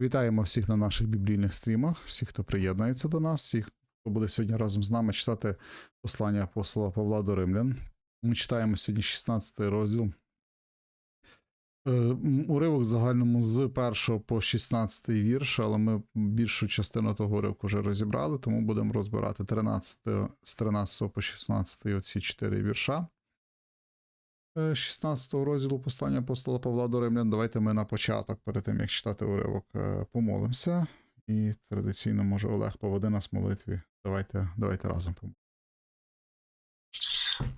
Вітаємо всіх на наших біблійних стрімах, всіх, хто приєднається до нас, всіх, хто буде сьогодні разом з нами читати послання апостола Павла до Римлян. Ми читаємо сьогодні 16 розділ. Е, Уривок в загальному з 1 по 16 вірш, але ми більшу частину того уривку вже розібрали, тому будемо розбирати 13, з 13 по 16 оці 4 вірша. Е, 16 розділу послання апостола Павла до Римлян. Давайте ми на початок, перед тим як читати уривок, е, помолимося. І традиційно, може, Олег поведе нас в молитві. Давайте, давайте разом помолимося.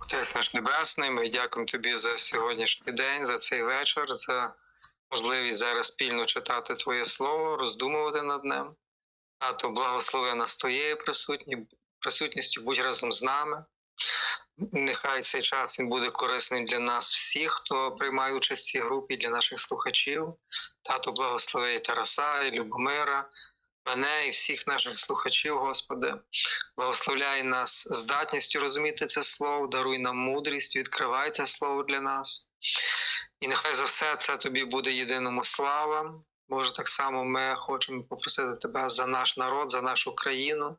Отець наш Небесний, ми дякуємо тобі за сьогоднішній день, за цей вечір, за можливість зараз спільно читати Твоє Слово, роздумувати над ним. Тато, благослови нас Твоєю присутні, присутністю, будь разом з нами. Нехай цей час він буде корисним для нас всіх, хто приймає участь в цій групі, для наших слухачів. Тато, благослови Тараса, і Любомира, мене і всіх наших слухачів, Господи. Благословляй нас здатністю розуміти це слово, даруй нам мудрість, відкривай це слово для нас. І нехай за все це тобі буде єдиному слава. Боже, так само ми хочемо попросити Тебе за наш народ, за нашу країну.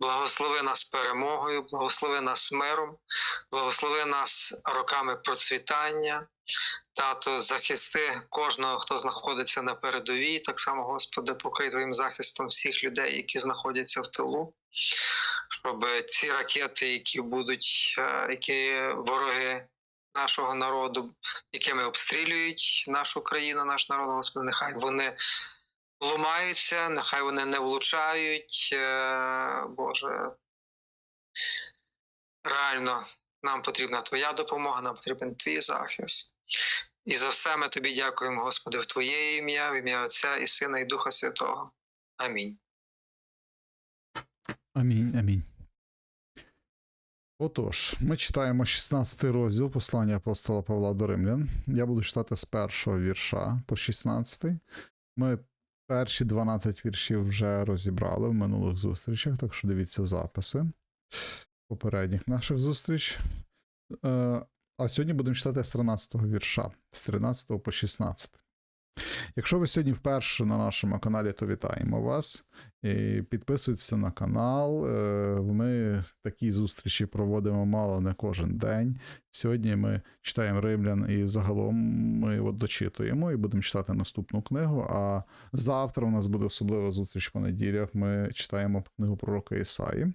Благослови нас перемогою, благослови нас миром, благослови нас роками процвітання. Тато, захисти кожного, хто знаходиться на передовій. Так само, Господи, покрий Твоїм захистом всіх людей, які знаходяться в тилу щоб ці ракети, які будуть, е, які вороги нашого народу, якими обстрілюють нашу країну, наш народ, Господи, нехай вони ломаються, нехай вони не влучають. Е, Боже. Реально, нам потрібна Твоя допомога, нам потрібен Твій захист. І за все ми тобі дякуємо, Господи, в Твоє ім'я, в ім'я Отця і Сина, і Духа Святого. Амінь. Амінь, амінь. Отож, ми читаємо 16 розділ послання апостола Павла до Римлян. Я буду читати з першого вірша по 16. Ми перші 12 віршів вже розібрали в минулих зустрічах, так що дивіться записи попередніх наших зустріч. Е, А сьогодні будемо читати з 13 го вірша, з 13 по 16. Якщо ви сьогодні вперше на нашому каналі, то вітаємо вас. І підписуйтеся на канал. Е, Ми такі зустрічі проводимо мало не кожен день. Сьогодні ми читаємо римлян і загалом ми от дочитуємо і будемо читати наступну книгу. А завтра у нас буде особлива зустріч в понеділях. Ми читаємо книгу пророка Ісаї.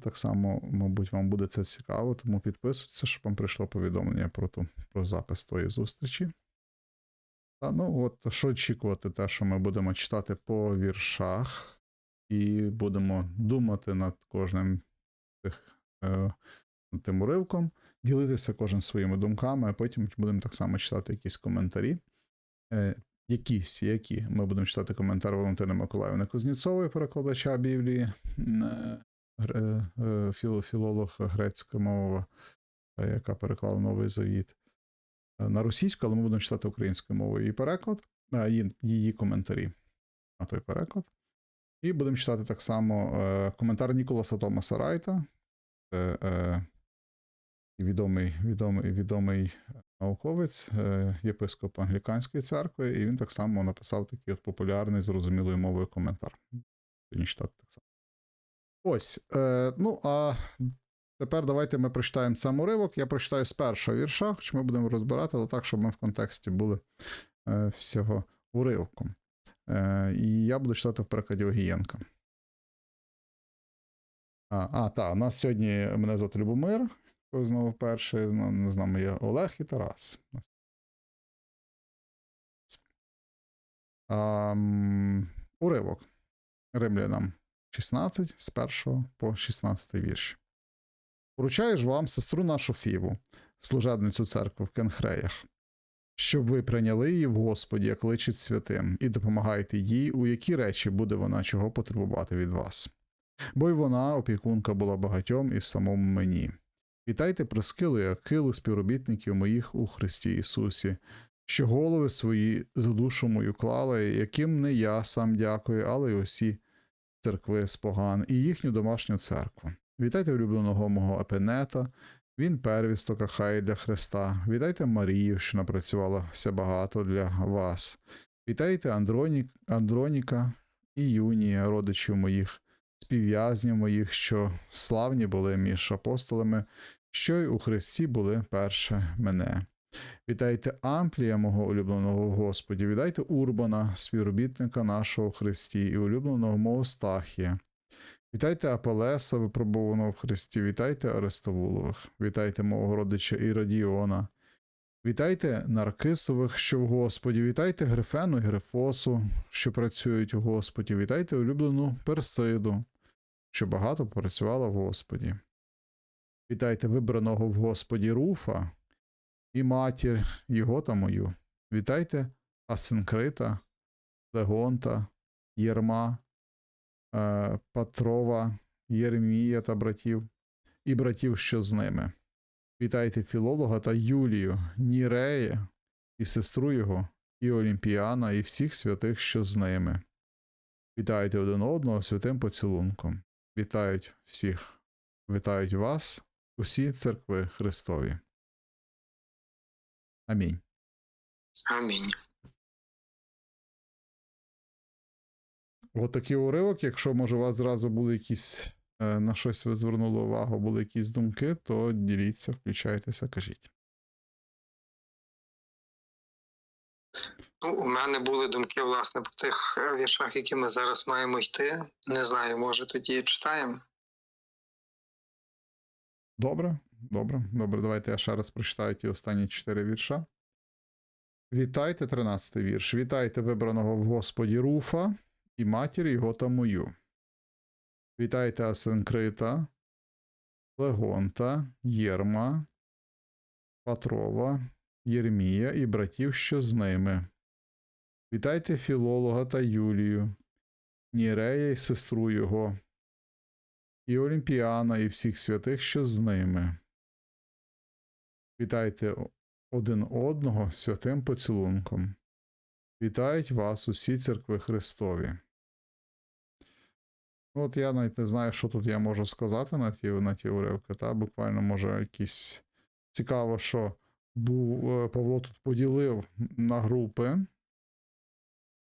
Так само, мабуть, вам буде це цікаво, тому підписуйтеся, щоб вам прийшло повідомлення про, ту, про запис тої зустрічі. Та, ну, от, що очікувати, те, що ми будемо читати по віршах, і будемо думати над кожним тих, е, тим уривком, ділитися кожен своїми думками, а потім будемо так само читати якісь коментарі. Е, якісь, які ми будемо читати коментар Валентини Миколаївни Кузнєцової, перекладача Біблії, е, е, філолог грецька мова, е, яка переклала Новий Завіт на російську, але ми будемо читати українською мовою її переклад, її, її коментарі на той переклад. І будемо читати так само е, коментар Ніколаса Томаса Райта, е, е, відомий, відомий, відомий науковець, е, єпископ англіканської церкви, і він так само написав такий от популярний, зрозумілою мовою коментар. Сьогодні читати так само. Ось. Е, ну, а тепер давайте ми прочитаємо сам уривок. Я прочитаю з першого вірша, хоч ми будемо розбирати, але так, щоб ми в контексті були е, всього уривку. Е, і я буду читати в перекладі Огієнка. А, а так, у нас сьогодні мене звати Любомир. Знову перший, ну, з нами є Олег і Тарас. А, уривок. Римлянам 16 з 1 по 16 вірш. Поручаєш вам сестру нашу Фіву, служебницю церкви в Кенхреях, щоб ви прийняли її в Господі, як личить святим, і допомагайте їй, у які речі буде вона чого потребувати від вас. Бо й вона, опікунка, була багатьом і самому мені. Вітайте Прискилу і Акилу, співробітників моїх у Христі Ісусі, що голови свої за душу мою клали, яким не я сам дякую, але й усі церкви з поган, і їхню домашню церкву. Вітайте улюбленого мого Епенета, він первісток хай для Христа. Вітайте Марію, що напрацювалася багато для вас. Вітайте Андронік, Андроніка і Юнія, родичів моїх, співв'язнів моїх, що славні були між апостолами, що й у Христі були перше мене. Вітайте Амплія, мого улюбленого Господі, вітайте Урбана, співробітника нашого Христі, і улюбленого мого Стахія. Вітайте Апелеса, випробованого в Христі, вітайте Арестовулових, вітайте мого родича Іродіона. Вітайте Наркисових, що в Господі, вітайте Грифену і Грифосу, що працюють у Господі, вітайте улюблену Персиду, що багато працювала в Господі. Вітайте вибраного в Господі Руфа і матір його та мою. Вітайте Асинкрита, Легонта, Єрма, Патрова, Єремія та братів, і братів, що з ними. Вітайте філолога та Юлію, Нірея і сестру його, і Олімпіана, і всіх святих, що з ними. Вітайте один одного святим поцілунком. Вітають всіх, вітають вас, усі церкви Христові. Амінь. Амінь. От уривок, якщо може у вас зразу були якісь е, на щось ви звернули увагу, були якісь думки, то діліться, включайтеся, кажіть. Ну, у мене були думки, власне, по тих е, віршах, які ми зараз маємо йти. Не знаю, може тоді читаємо. Добре, добре, добре. Давайте я ще раз прочитаю ті останні чотири вірша. Вітайте, 13 вірш. Вітайте вибраного в Господі Руфа і матір його та мою. Вітайте Асенкрита, Легонта, Єрма, Патрова, Єрмія і братів, що з ними. Вітайте філолога та Юлію, Нірея і сестру його, і Олімпіана, і всіх святих, що з ними. Вітайте один одного святим поцілунком. Вітають вас усі церкви Христові. От я навіть не знаю, що тут я можу сказати на ті, на ті уривки. Та? Буквально, може, якісь цікаво, що був, е, Павло тут поділив на групи.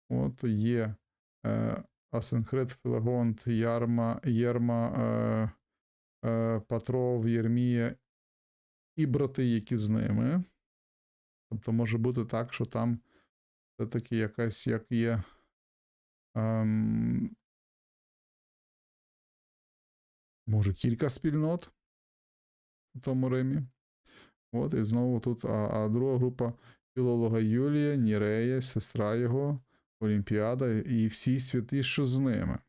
От є е, Асенхрит, Філегонт, Ярма, Єрма, е, е, Патров, Єрмія і брати, які з ними. Тобто може бути так, що там все-таки якась як є. Ем, може, кілька спільнот у тому Римі. От, і знову тут, а, а друга група філолога Юлія, Нірея, сестра його, Олімпіада і всі святі, що з ними.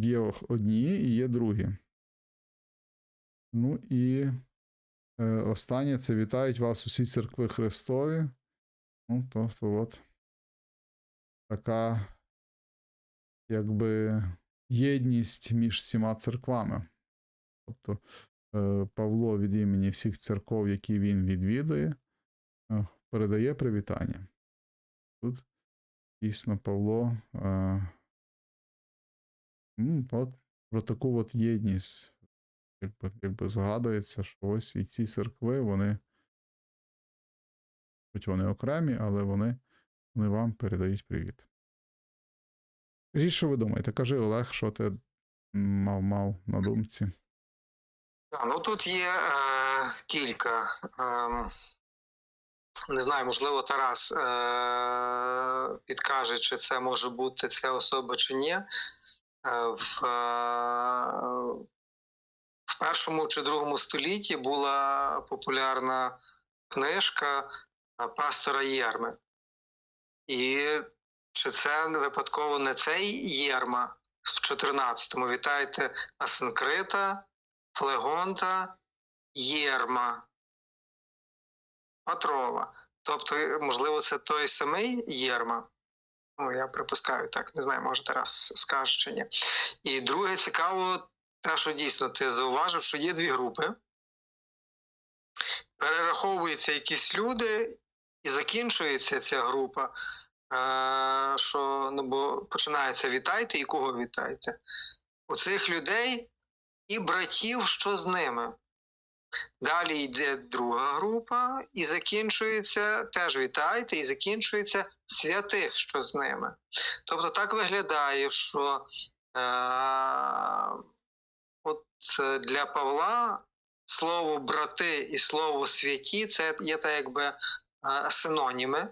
Є одні і є другі. Ну і останнє це вітають вас усі церкви Христові. Ну, тобто, от така, якби, єдність між всіма церквами. Тобто е, Павло від імені всіх церков, які він відвідує, е, передає привітання. Тут дійсно Павло е, ну, от, про таку от єдність якби, якби згадується, що ось і ці церкви, вони, хоч вони окремі, але вони, вони вам передають привіт. Кажіть, що ви думаєте? Кажи, Олег, що ти мав мав на думці. Ну тут є е, кілька. Е, не знаю, можливо, Тарас е, підкаже, чи це може бути ця особа чи ні. Е, в, е, в першому чи другому столітті була популярна книжка пастора Єрми. І чи це випадково не цей Єрма в 14-му? Вітайте Асенкрита, Флегонта, Єрма, Патрова. Тобто, можливо, це той самий Єрма. Ну, я припускаю так, не знаю, може Тарас скаже чи ні. І друге, цікаво, те, що дійсно ти зауважив, що є дві групи. Перераховуються якісь люди, і закінчується ця група. Е, що ну, бо починається вітайте і кого вітайте. У цих людей і братів, що з ними. Далі йде друга група, і закінчується, теж вітайте, і закінчується святих, що з ними. Тобто так виглядає, що е, для Павла слово брати і слово святі це є так якби е, синоніми.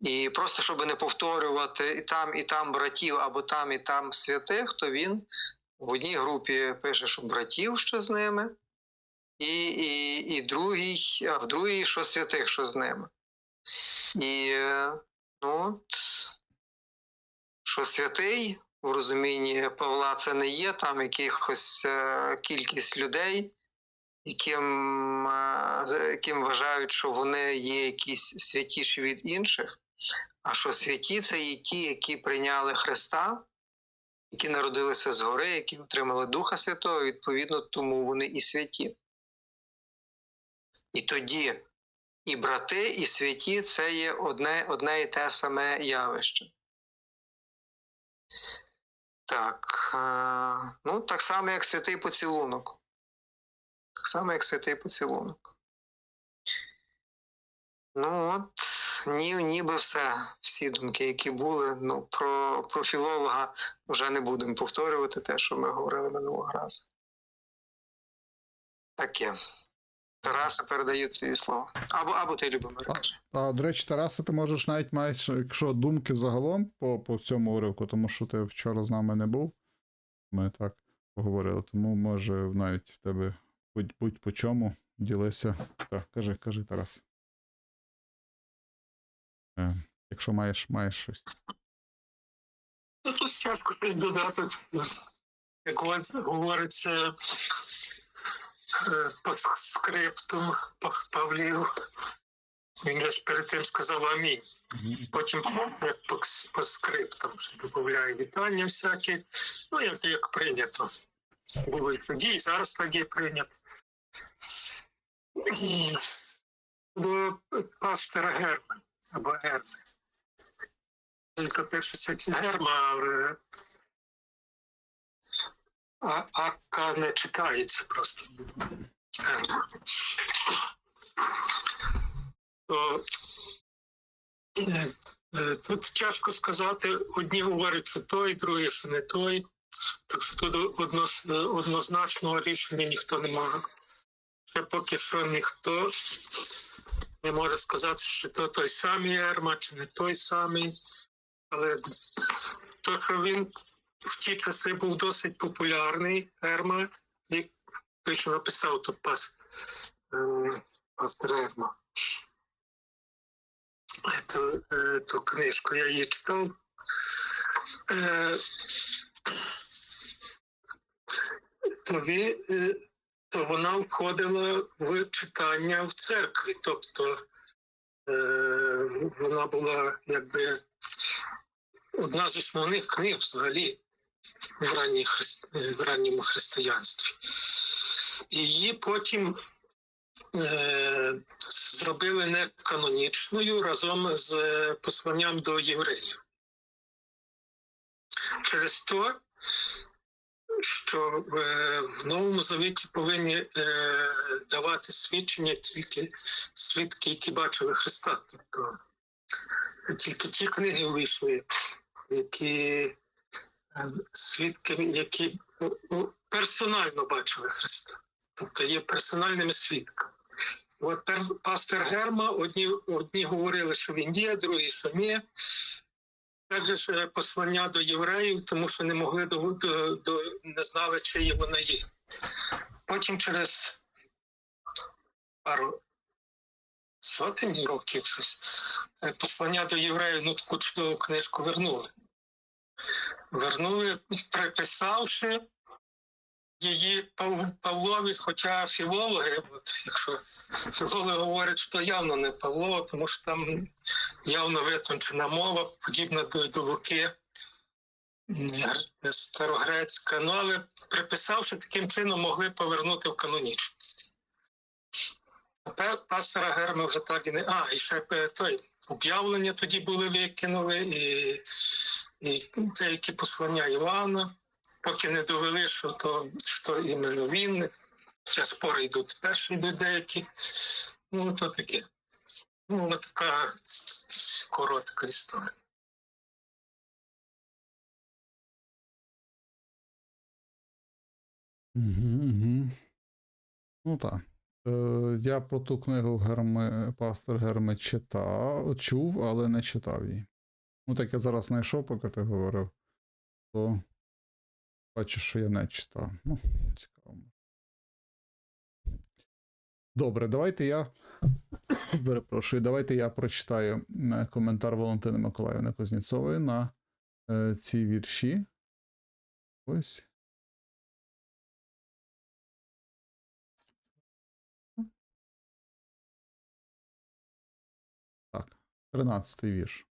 І просто щоб не повторювати і там, і там братів, або там, і там святих, то він в одній групі пише, що братів, що з ними, і, і, і другий, а в другій, що святих, що з ними. І е, ну, що святий в розумінні Павла це не є там якихось е, кількість людей, яким, е, яким вважають, що вони є якісь святіші від інших. А що святі це є ті, які прийняли Христа, які народилися згори, які отримали Духа Святого, відповідно, тому вони і святі. І тоді і брати, і святі це є одне, одне і те саме явище. Так, е, ну, так само, як святий поцілунок. Так само, як святий поцілунок. Ну от, ні, ніби все, всі думки, які були. Ну, про, про філолога вже не будемо повторювати те, що ми говорили минулого разу. Таке. Тарасе, передаю тобі слово. Або, або ти, Любомир, А. А, до речі, Тарасе, ти можеш навіть маєш, якщо думки загалом по, по цьому уривку, тому що ти вчора з нами не був. Ми так поговорили, тому може навіть в тебе будь, будь по чому ділися. Так, кажи, кажи, Тарас. Е, якщо маєш, маєш щось. Тут тяжко щось додати. Як говориться по скриптум Павлів, він же ж перед тим сказав амінь. Потім по, по скриптам, що додає вітання всякі, ну як, як прийнято. Було і тоді, і зараз є прийнято. До пастора Герма або Герми. Тільки пишеться Герма, але а, Ака не читається просто. То, е, е, тут тяжко сказати, одні говорять, що той, другі, що не той. Так що тут е, однозначного рішення ніхто не може. Ще поки що ніхто не може сказати, чи то той самий Ерма, чи не той самий. Але то, що він в ті часи був досить популярний, Ерма, як той, що написав тут пас, е, пастор Ерма. Ту, е, ту книжку я її читав. Е, то, е, то вона входила в читання в церкві, тобто вона була якби одна з основних книг взагалі в, ранній хри- в ранньому християнстві. Її потім е, зробили неканонічною разом з е, посланням до євреїв. Через то, що е, в Новому Завіті повинні е, давати свідчення тільки свідки, які бачили Христа. Тобто тільки ті книги вийшли, які свідки, які ну, персонально бачили Христа, тобто є персональними свідками. От пастор Герма, одні, одні говорили, що він є, другі, що ні. Також е, послання до євреїв, тому що не могли до, до, до не знали, чиї вона є. Потім через пару сотень років щось е, послання до євреїв, ну таку чудову книжку вернули. Вернули, приписавши її Павлові, хоча філологи, от якщо філологи говорять, що явно не Павло, тому що там явно витончена мова, подібна до, до Луки е, старогрецька, ну але приписавши таким чином, могли повернути в канонічність. Пе- Пастора Герми вже так і не. А, і ще е, той об'явлення тоді були викинули, і, деякі послання Івана, поки не довели, що то що іменно він. Ще спори йдуть перші йдуть деякі. Ну, то таке. Ну, така коротка історія. Угу, угу. Ну так. Е, я про ту книгу Герми, Пастор Герми читав, чув, але не читав її. Ну, так я зараз знайшов, поки ти говорив, то бачу, що я не читав. Ну, цікаво. Добре, давайте я. Перепрошую, давайте я прочитаю е, коментар Валентини Миколаївни Кузнєцової на е, ці вірші. Ось. Так, 13 вірш.